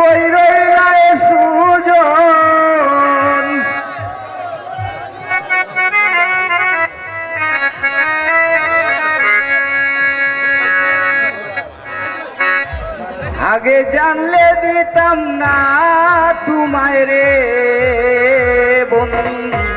কই রইলা এ সুজন? আগে জানলে দিতাম না তোমায় রে বন্ধু।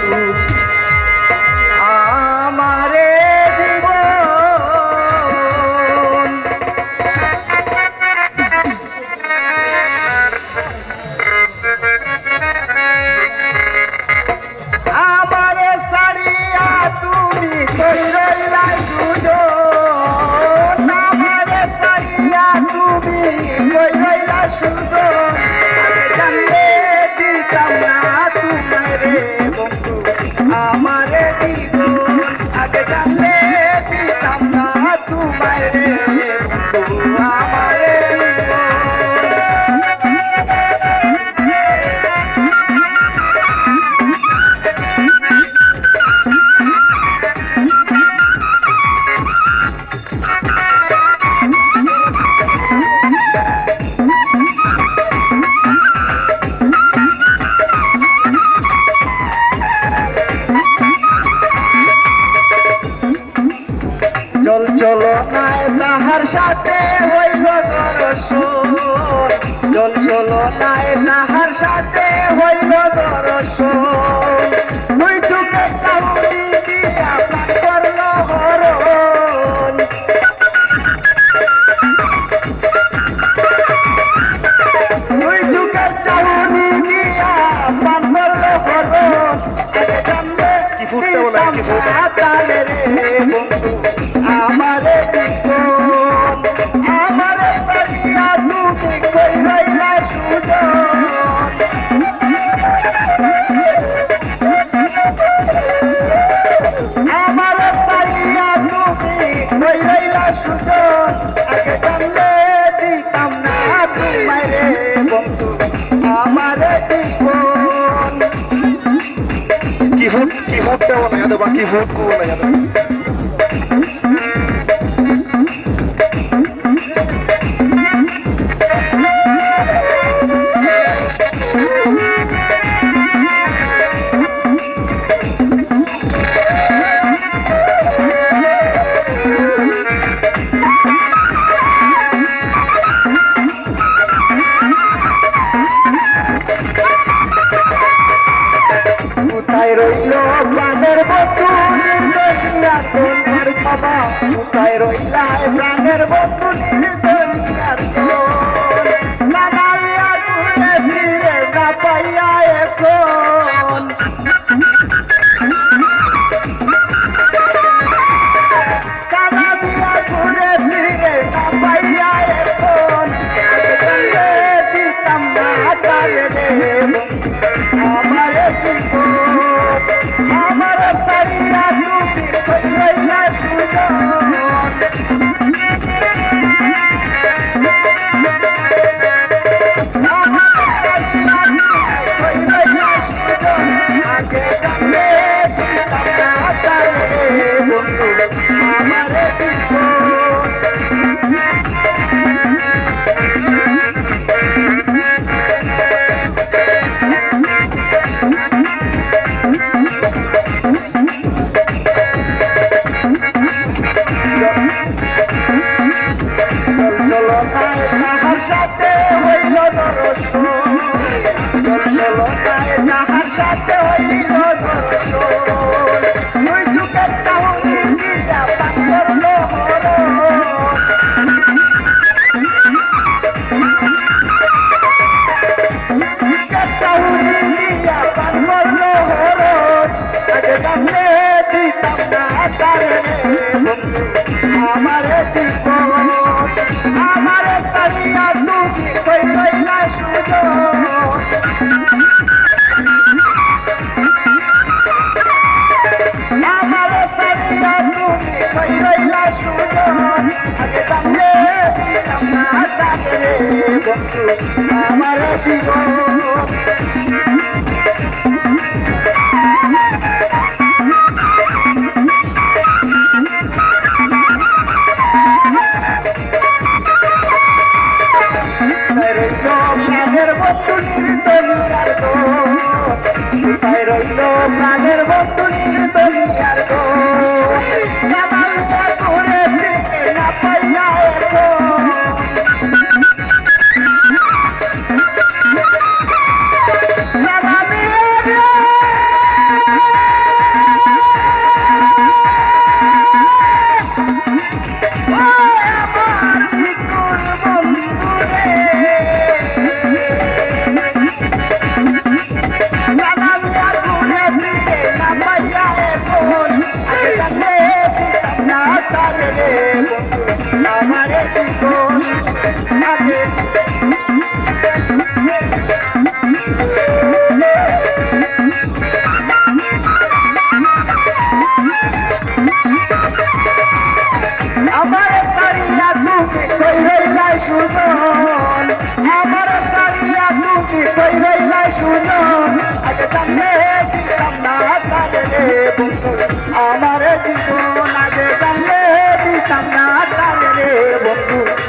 কই রইলা সুজন তাহার সাথে হইল দর্শন। চল চলো নাই তাহার সাথে হইল দর্শন। সুজন, আগে জানলে দিতাম না তোমায় রে বন্ধু, আমারে জীবন কি ফুট কি ফুটতে দেওয়া না বাকি কি ফুট কো কোথায় রইল প্রাণের বন্ধু তোমার বাবা কোথায় রইলা প্রাণের বন্ধু তাহার সাথে হইল দুই যুগের চাউনি দিয়া যুগের চাউনি দিয়া হরণ আগে জানলে দিতাম না তারে আমার রইল প্রাণের বন্ধু নির্দনিয়ার আমার জীবন আগে জানলে দিতাম না তার রে বন্ধু